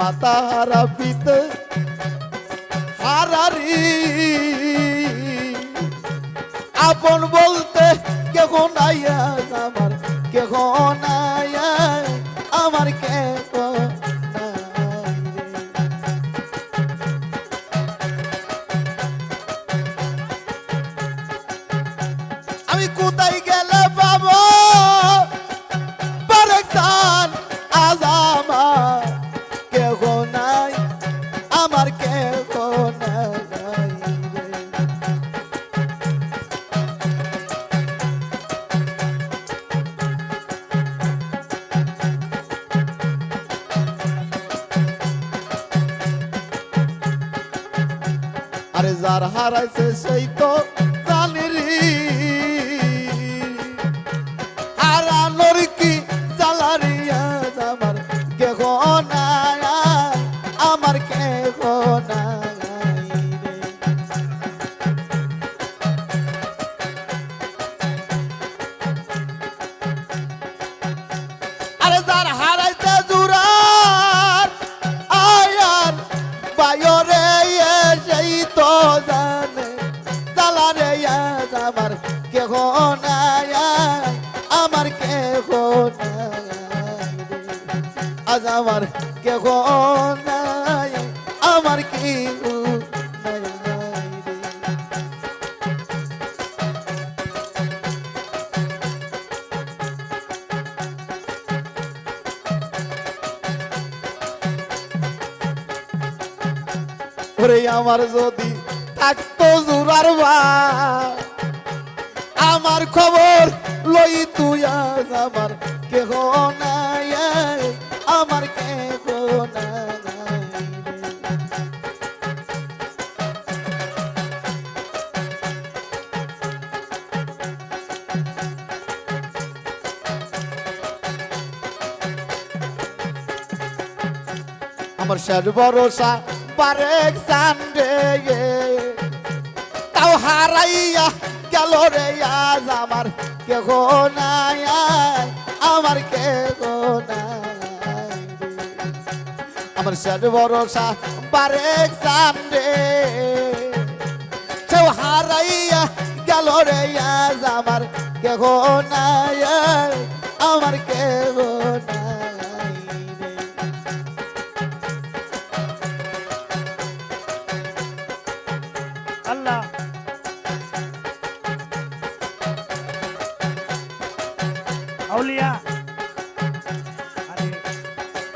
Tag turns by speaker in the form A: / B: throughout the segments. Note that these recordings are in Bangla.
A: মাতা হারা পিতে হারারি। আপন বলতে কেহ নাই আমার কেহ নাই। আরে যার হারাইছে সেই তো কেহ নাই, আমার রে। ওরে আমার যদি থাকতো জোরার বা আমার খবর লই তুই আজ আমার কেহ আমার শেষ ভরসা বারেক সানডে তাও হারাইয়া গেল রে, আজ আমার কেহ নাই আমার কেহ নাই। আমার শেষ ভরসা বারেক সানডে, সেও হারাইয়া গেল রে, আজ আমার কেহ নাই আমার কেহ
B: আউলিয়া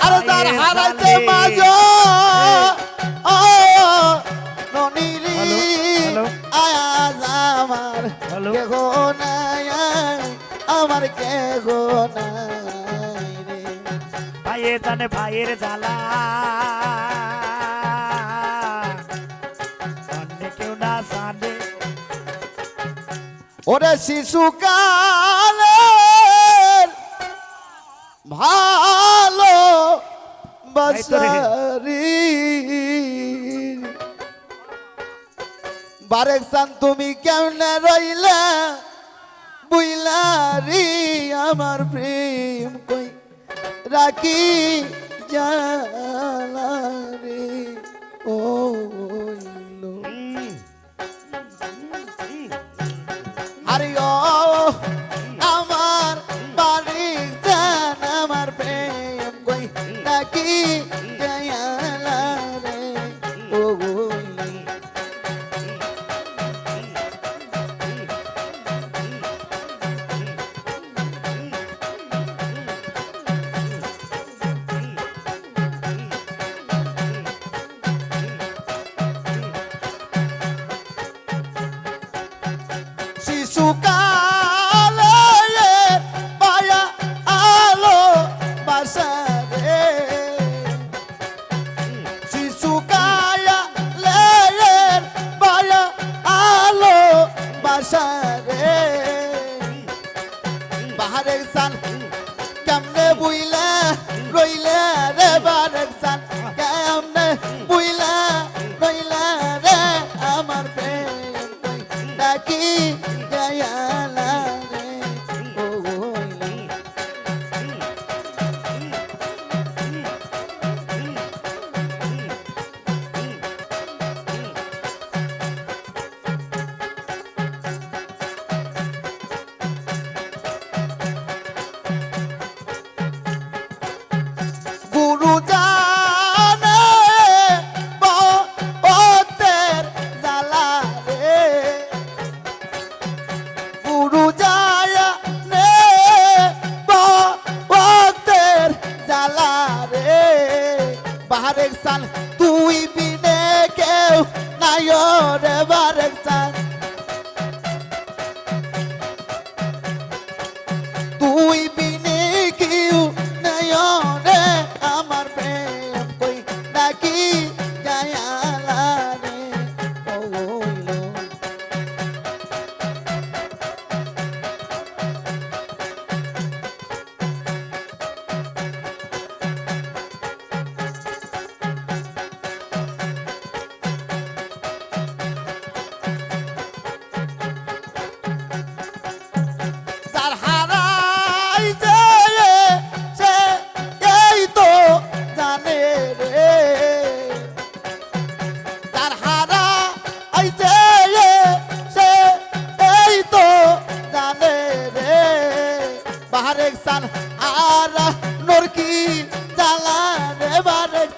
B: আরে
A: তার হারাইতে
B: সালে।
A: মাঝ ও ননিরি
B: হ্যালো, হ্যালো।
A: আয়াজ আমার
B: হ্যালো।
A: কেহ নাই আমার কেহ নাই রে
B: ভাইয়ে জানে ভাইয়ের জ্বালা কেউ না জানে
A: ওরে শিশুকালে ভালো বাসারি বারেক সান তুমি কেমনে রইলা? বুইলারি আমার প্রেম কই রাখি জালারি? ও। আরে ও রাখি সান কেমনে বুইলা রইলে রে বাহারের রে বারেক